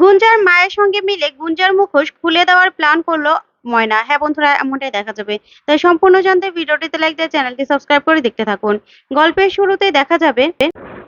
গুঞ্জার মায়ের সঙ্গে মিলে গুঞ্জার মুখোশ খুলে দেওয়ার প্ল্যান করল ময়না। হ্যাঁ বন্ধুরা, এমনটাই দেখা যাবে। তাই সম্পূর্ণ জানতে ভিডিওটিতে লাইক দিয়ে চ্যানেলটি সাবস্ক্রাইব করে দেখতে থাকুন। গল্পের শুরুতেই দেখা যাবে,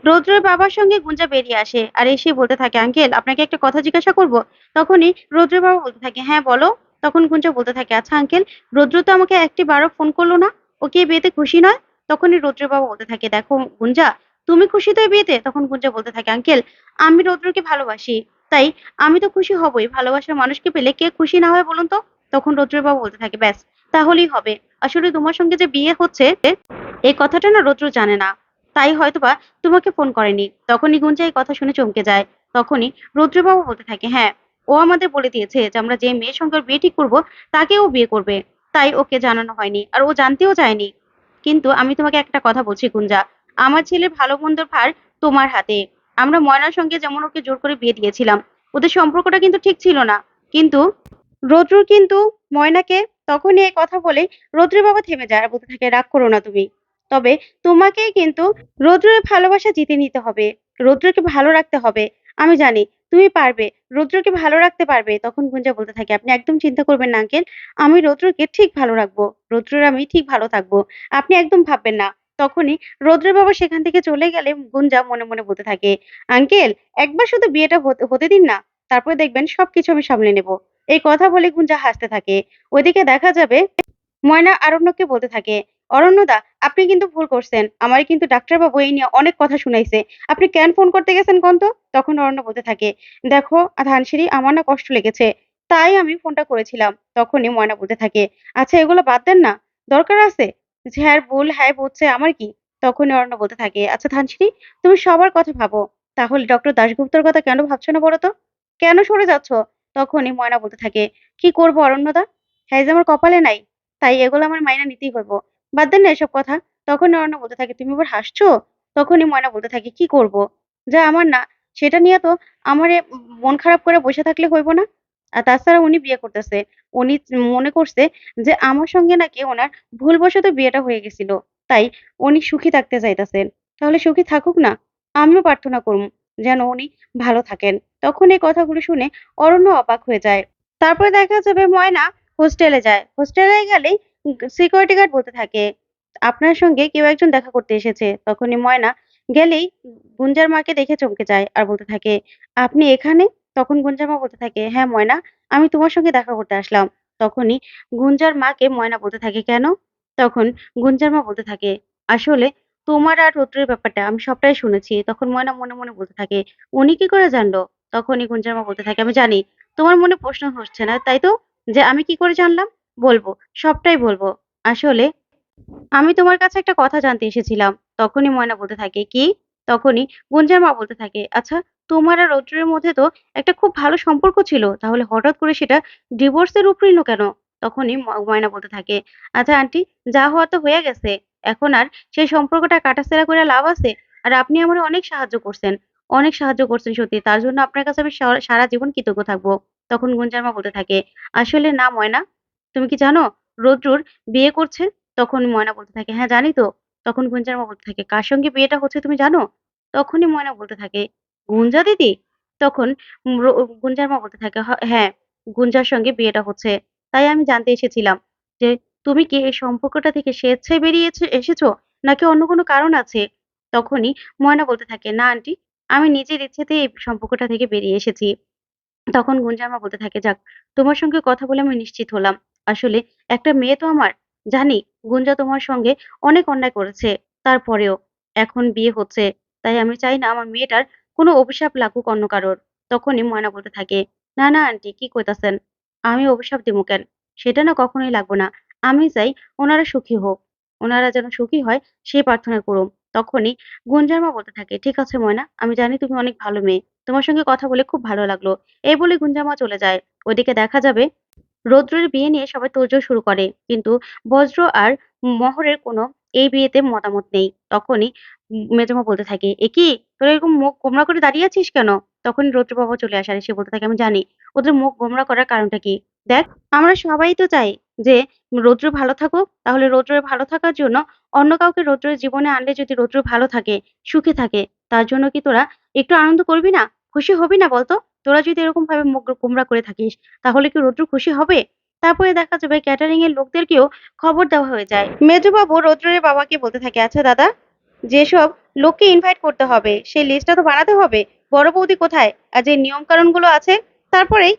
রৌদ্রের বাবার সঙ্গে গুঞ্জা বেরিয়ে আসে। আর এসে বলতে থাকে, আঙ্কেল, আপনাকে একটা কথা জিজ্ঞাসা করব? তখনই রৌদ্রের বাবা বলতে থাকে হ্যাঁ বলো। তখন গুঞ্জা বলতে থাকে আচ্ছা আঙ্কেল, রৌদ্র তো আমাকে একটি বারও ফোন করল না। ও কি বিয়েতে খুশি নয়? তখনই রৌদ্রের বাবা বলতে থাকে, দেখো গুঞ্জা, তুমি খুশি তো বিয়েতে? তখন গুঞ্জা বলতে থাকে, আঙ্কেল, আমি রৌদ্রকে ভালোবাসি। তাই আমি তো খুশি হবই। ভালোবাসার মানুষকে পেলে কে খুশি না হয় বলুন তো? তখন রৌদ্রের বাবা বলতে থাকে, ব্যাস, তাহলেই হবে। আসলে তোমার সঙ্গে যে বিয়ে হচ্ছে এই কথাটা না রৌদ্র জানে না। তাই হয়তোবা তোমাকে ফোন করেনি। তখনই গুঞ্জা এই কথা শুনে চমকে যায়। তখনই রৌদ্রবাবু বলতে থাকে হ্যাঁ ও আমাদের বলে দিয়েছে যে আমরা যে মেয়ের সঙ্গে বিয়ে ঠিক করব তাকে ও বিয়ে করবে। তাই ওকে জানানো হয়নি আর ও জানতেও চায়নি। কিন্তু আমি তোমাকে একটা কথা বলছি গুঞ্জা। আমার ছেলের ভালো মন্দর ভার তোমার হাতে। আমরা ময়নার সঙ্গে যেমন ওকে জোর করে বিয়ে দিয়েছিলাম, ওদের সম্পর্কটা কিন্তু ঠিক ছিল না। কিন্তু রৌদ্র কিন্তু ময়নাকে তখনই এই কথা বলে, রৌদ্রের বাবা থেমে যায় বলতে থাকে, রাগ করো না তুমি। তবে তোমাকেই কিন্তু রৌদ্রের ভালোবাসা জিতে নিতে হবে। রৌদ্রকে ভালো রাখতে হবে। আমি জানি তুমি পারবে, রৌদ্রকে ভালো রাখতে পারবে। তখন গুঞ্জা বলতে থাকে, আপনি একদম চিন্তা করবেন না, আঙ্কেল। আমি রৌদ্রকে ঠিক ভালো রাখব। রৌদ্রের আমি ঠিক ভালো থাকব। আপনি একদম ভাববেন না। তখনই রৌদ্রের বাবা সেখান থেকে চলে গেলে গুঞ্জা মনে মনে বলতে থাকে, আঙ্কেল, একবার শুধু বিয়েটা হতে- দিন না, তারপরে দেখবেন সবকিছু আমি সামলে নেব। এই কথা বলে গুঞ্জা হাসতে থাকে। ওইদিকে দেখা যাবে ময়না আরণ্যকে বলতে থাকে, অরণ্যদা, আপনি কিন্তু ভুল করছেন। আমার কিন্তু ডাক্তারবাবু এই নিয়ে অনেক কথা শুনাইছে। আপনি কেন ফোন করতে গেছেন কন্ত? তখন অরণ্য বলতে থাকে, দেখো, ধানসিঁড়ি আমার না কষ্ট লেগেছে, তাই আমি ফোনটা করেছিলাম। তখনই ময়না বলতে থাকে আচ্ছা এগুলো বাদ দেন না, দরকার আছে? হ্যাঁ ভুল হ্যাঁ বুঝছে আমার কি? তখনই অরণ্য বলতে থাকে আচ্ছা ধানসিঁড়ি, তুমি সবার কথা ভাবো। তাহলে ডক্টর দাশগুপ্তর কথা কেন ভাবছ না বলো তো? কেন সরে যাচ্ছ? তখনই ময়না বলতে থাকে, কি করব অরণ্যদা? হ্যাঁ যে আমার কপালে নাই, তাই এগুলো আমার মাইনা নিতেই হইবো। বাদ দেন না এসব কথা। তখন অরণ্য বলতে থাকে, তুমি আবার হাসছো? তখনই ময়না বলতে থাকে, কি করব? যা আমার না, সেটা নিয়ে তো আমার মন খারাপ করে বসে থাকলে হইব না? তাছাড়া উনি বিয়ে করতেছে। উনি মনে করছে যে আমার সঙ্গে নাকি ওনার ভুলবশত বিয়েটা হয়ে গেছিল। তাই উনি সুখী থাকতে চাইতেছেন। তাহলে সুখী থাকুক না, আমিও প্রার্থনা করব যেন উনি ভালো থাকেন। তখন এই কথাগুলো শুনে অরণ্য অবাক হয়ে যায়। তারপরে দেখা যাবে ময়না হোস্টেলে যায়। হোস্টেলে গেলেই সিকিউরিটি গার্ড বলতে থাকে, আপনার সঙ্গে কেউ একজন দেখা করতে এসেছে। তখনই ময়না গেলেই গুঞ্জার মাকে দেখে চমকে যায় আর বলতে থাকে, আপনি এখানে? তখন গুঞ্জার মা বলতে থাকে হ্যাঁ ময়না, আমি তোমার সঙ্গে দেখা করতে আসলাম। তখনই গুঞ্জার মাকে ময়না বলতে থাকে, কেন? তখন গুঞ্জার মা বলতে থাকে, আসলে তোমার আর রৌদ্রের ব্যাপারটা আমি সবটাই শুনেছি। তখন ময়না মনে মনে বলতে থাকে, উনি কি করে জানলো? তখনই গুঞ্জার মা বলতে থাকে, আমি জানি, তোমার মনে প্রশ্ন হচ্ছে না, তাই তো? যে আমি কি করে জানলাম? বলব, সবটাই বলব। আসলে আমি তোমার কাছে একটা কথা জানতে এসেছিলাম। তখনই ময়না বলতে থাকে, কি? তখনই গুঞ্জার মা বলতে থাকে আচ্ছা তোমার আর রৌদ্রের মধ্যে তো একটা খুব ভালো সম্পর্ক ছিল। তাহলে হঠাৎ করে সেটা ডিভোর্সের রূপ নিল কেন? তখনই ময়না বলতে থাকে আচ্ছা আন্টি যা হওয়া তো হয়ে গেছে। এখন আর সেই সম্পর্কটা কাটাছেড়া করে লাভ আছে? আর আপনি আমার অনেক সাহায্য করছেন। অনেক সাহায্য করছেন সত্যি। তার জন্য আপনার কাছে আমি সারা জীবন কৃতজ্ঞ থাকব। তখন গুঞ্জার মা বলতে থাকে, আসলে না ময়না, তুমি কি জানো রৌদ্রুর বিয়ে করছে? তখন ময়না বলতে থাকে হ্যাঁ জানি তো। তখন গুঞ্জার মা বলতে থাকে, কার সঙ্গে বিয়েটা হচ্ছে তুমি জানো? তখনই ময়না বলতে থাকে গুঞ্জা দিদি? তখন গুঞ্জার মা বলতে থাকে হ্যাঁ গুঞ্জার সঙ্গে বিয়েটা হচ্ছে। তাই আমি জানতে এসেছিলাম যে, তুমি কি এই সম্পর্কটা থেকে স্বেচ্ছায় বেরিয়ে এসে- এসেছ? নাকি অন্য কোনো কারণ আছে? তখনই ময়না বলতে থাকে, না, আন্টি, আমি নিজের ইচ্ছেতেই এই সম্পর্কটা থেকে বেরিয়ে এসেছি। তখন গুঞ্জার মা বলতে থাকে, যাক, তোমার সঙ্গে কথা বলে আমি নিশ্চিত হলাম। আসলে একটা মেয়ে তো আমার। জানি, গুঞ্জা তোমার সঙ্গে অনেক অন্যায় করেছে। তারপরেও এখন বিয়ে হচ্ছে। তাই আমি চাই না আমার মেয়েটার কোনো অভিশাপ লাগুক অন্য কারোর, তখনই ময়না বলতে থাকে, না না, আন্টি, কি কইতাছেন? আমি অভিশাপ দিব কেন? সেটা না কখনোই লাগবো না। আমি চাই ওনারা সুখী হোক। ওনারা যেন সুখী হয়, সেই প্রার্থনা করুম। তখনই গুঞ্জার মা বলতে থাকে, ঠিক আছে ময়না, আমি জানি তুমি অনেক ভালো মেয়ে। তোমার সঙ্গে কথা বলে খুব ভালো লাগল। এই বলে গুঞ্জামা চলে যায়। ওইদিকে দেখা যাবে, রৌদ্রের বিয়ে নিয়ে সবাই তোড়জোড় শুরু করে। কিন্তু বজ্র আর মহরের কোনো এই বিয়েতে মতামত নেই। তখনই মেজমা বলতে থাকে, এ কি? তোর এরকম মুখ গোমরা করে দাঁড়িয়ে আছিস কেন? তখন রৌদ্র বাবা চলে আসে। সে বলতে থাকে, আমি জানি, ওদের মুখ গোমরা করার কারণটা কি? দেখ, আমরা সবাই তো চাই যে রৌদ্র ভালো থাকুক, তাহলে রৌদ্রের ভালো থাকার জন্য অন্য কাউকে রৌদ্রের জীবনে আনলে যদি রৌদ্র ভালো থাকে, সুখে থাকে, তার জন্য কি তোরা একটু আনন্দ করবি না? খুশি হবি না বলতো? তোরা যদি এরকম ভাবে মুখ গোমরা করে থাকিস, তাহলে কি রৌদ্র খুশি হবে? তারপরে দেখা যাবে ক্যাটারিং এর লোকদেরকেও খবর দেওয়া হয়ে যায়। মেজবাবু রৌদ্রের বাবাকে বলতে থাকে আচ্ছা দাদা, যেসব লোককে ইনভাইট করতে হবে, সেই লিস্টটা তো বানাতে হবে। বড় বৌদি কোথায়? আর যে নিয়ম কানুনগুলো আছে, তারপরেই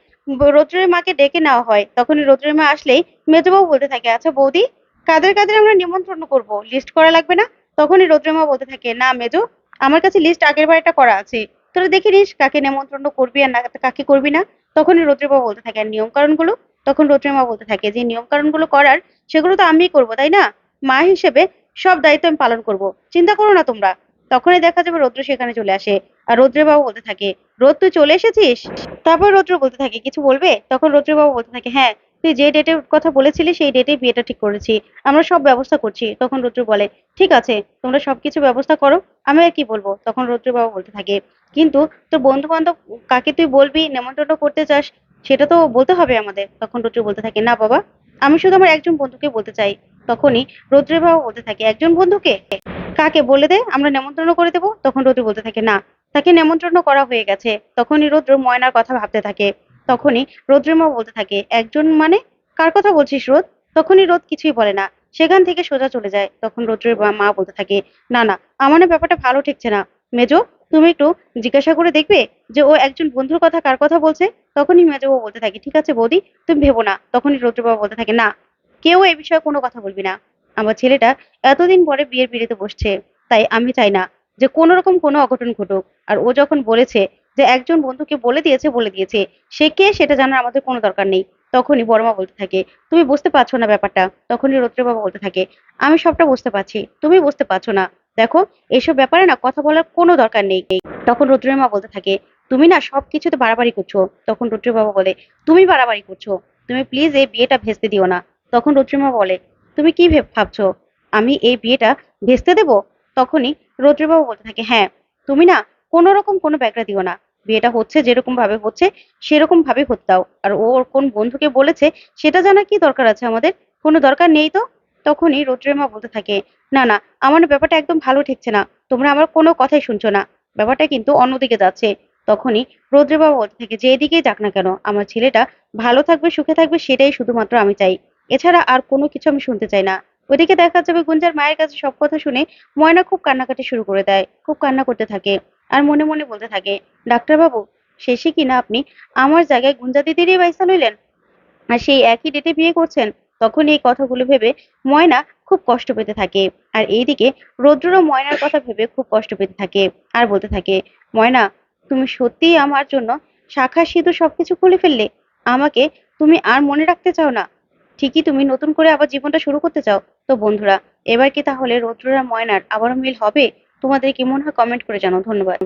রৌদ্রের মাকে ডেকে নেওয়া হয়। তখনই রৌদ্রের মা আসলেই মেজবাবু বলতে থাকে আচ্ছা বৌদি, কাদের কাদের আমরা নিমন্ত্রণ করব? লিস্ট করা লাগবে না? তখনই রৌদ্রের মা বলতে থাকে, না মেজো, আমার কাছে লিস্ট আগের বারটা করা আছে। তোরা দেখে নিস কাকে নিমন্ত্রণ করবি আর না কাকে করবি না? তখনই রৌদ্রের মা বলতে থাকে, আর নিয়ম কানুনগুলো তখন রৌদ্রের মা বলতে থাকে যে নিয়ম কানুনগুলো করার সেগুলো তো আমিই করব, তাই না? মা হিসেবে সব দায়িত্ব আমি পালন করব। চিন্তা করো না তোমরা। তখনই দেখা যাবে রৌদ্র সেখানে চলে আসে। আর রৌদ্রের বাবু বলতে থাকে, রোদ, তুই চলে এসেছিস? তারপর রৌদ্র বলতে থাকে, কিছু বলবে? তখন রৌদ্রের বাবু বলতে থাকে হ্যাঁ তুই যে ডেটের কথা বলেছিলি সেই ডেটে বিয়েটা ঠিক করেছি। আমরা সব ব্যবস্থা করছি। তখন রৌদ্র বলে, ঠিক আছে, তোমরা সবকিছু ব্যবস্থা করো, আমি আর কি বলব? তখন রৌদ্র বাবু বলতে থাকে, কিন্তু তোর বন্ধু বান্ধব কাকে তুই বলবি, নেমন্তন্ন করতে চাস সেটা তো বলতে হবে আমাদের। তখন রৌদ্র বলতে থাকে, না বাবা, আমি শুধু আমার একজন বন্ধুকে বলতে চাই। তখনই রৌদ্রের বাবু বলতে থাকে, একজন বন্ধুকে? কাকে বলে দে, আমরা নেমন্ত্রণ করে দেবো? তখন রৌদ্র বলতে থাকে, না, তাকে নেমন্ত্রণ করা হয়ে গেছে। তখনই রৌদ্র ময়নার কথা ভাবতে থাকে। তখনই রৌদ্রের মা বলতে থাকে, একজন মানে? কার কথা বলছিস রোদ? তখনই রোদ কিছুই বলে না, সেখান থেকে সোজা চলে যায়। তখন রৌদ্রের মা বলতে থাকে, না না, আমার ব্যাপারটা ভালো ঠেকছে না। মেজো, তুমি একটু জিজ্ঞাসা করে দেখবে যে ও একজন বন্ধুর কথা কার কথা বলছে? তখনই মেজো বউ বলতে থাকে, ঠিক আছে বৌদি, তুমি ভেবো না। তখনই রৌদ্র বাবা বলতে থাকে, না, কেউ এ বিষয়ে কোনো কথা বলবি না। আমার ছেলেটা এতদিন পরে বিয়ের পিড়িতে বসছে, তাই আমি চাই না যে কোনো রকম কোনো অঘটন ঘটুক। আর ও যখন বলেছে যে একজন বন্ধুকে বলে দিয়েছে বলে দিয়েছে, সে কে সেটা জানার আমাদের কোনো দরকার নেই। তখনই বড়মা বলতে থাকে, তুমি বুঝতে পারছ না ব্যাপারটা? তখনই রৌদ্র বাবা বলতে থাকে, আমি সবটা বুঝতে পারছি, তুমি বুঝতে পারছ না। দেখো, এসব ব্যাপারে না কথা বলার কোনো দরকার নেই। তখন রৌদ্রের মা বলতে থাকে, তুমি না সব কিছুতে বাড়াবাড়ি করছ। তখন রৌদ্র বাবা বলে, তুমি বাড়াবাড়ি করছ। তুমি প্লিজ এই বিয়েটা ভেস্তে দিও না। তখন রৌদ্রিমা বলে, তুমি কি ভেব, ভাবছ? আমি এই বিয়েটা ভেস্তে দেব? তখনই রৌদ্রবাবু বলতে থাকে হ্যাঁ তুমি না কোনো রকম কোনো ব্যাগরা দিও না। বিয়েটা হচ্ছে যেরকম ভাবে হচ্ছে সেরকম ভাবে হতে দাও। আর ওর কোন বন্ধুকে বলেছে, সেটা জানার কি দরকার আছে আমাদের? কোনো দরকার নেই তো? তখনই রৌদ্রের মা বলতে থাকে, না না, আমার ব্যাপারটা একদম ভালো ঠেকছে না, তোমরা আমার কোনো কথাই শুনছো না, ব্যাপারটা কিন্তু অন্যদিকে যাচ্ছে। তখনই রৌদ্রবাবু বলতে থাকে, যে এদিকেই যাক না কেন, আমার ছেলেটা ভালো থাকবে, সুখে থাকবে, সেটাই শুধুমাত্র আমি চাই। এছাড়া আর কোনো কিছু আমি শুনতে চাই না। ওইদিকে দেখা যাবে গুঞ্জার মায়ের কাছে সব কথা শুনে ময়না খুব কান্নাকাটি শুরু করে দেয়, খুব কান্না করতে থাকে আর মনে মনে বলতে থাকে, ডাক্তারবাবু, শেষে কিনা আপনি আমার জায়গায় গুঞ্জা দিদিরই বাইসা লইলেন? আর সেই একই ডেটে বিয়ে করছেন? তখন এই কথাগুলো ভেবে ময়না খুব কষ্ট পেতে থাকে। আর এইদিকে রৌদ্রও ময়নার কথা ভেবে খুব কষ্ট পেতে থাকে আর বলতে থাকে, ময়না, তুমি সত্যিই আমার জন্য শাখা, সিঁদুর সবকিছু খুলে ফেললে? আমাকে তুমি আর মনে রাখতে চাও না? ঠিকই তুমি নতুন করে আবার জীবনটা শুরু করতে চাও। তো বন্ধুরা, এবার কি তাহলে রৌদ্র ময়নার আবারও মিল হবে? তোমাদের কি মনে হয় কমেন্ট করে জানাও। ধন্যবাদ।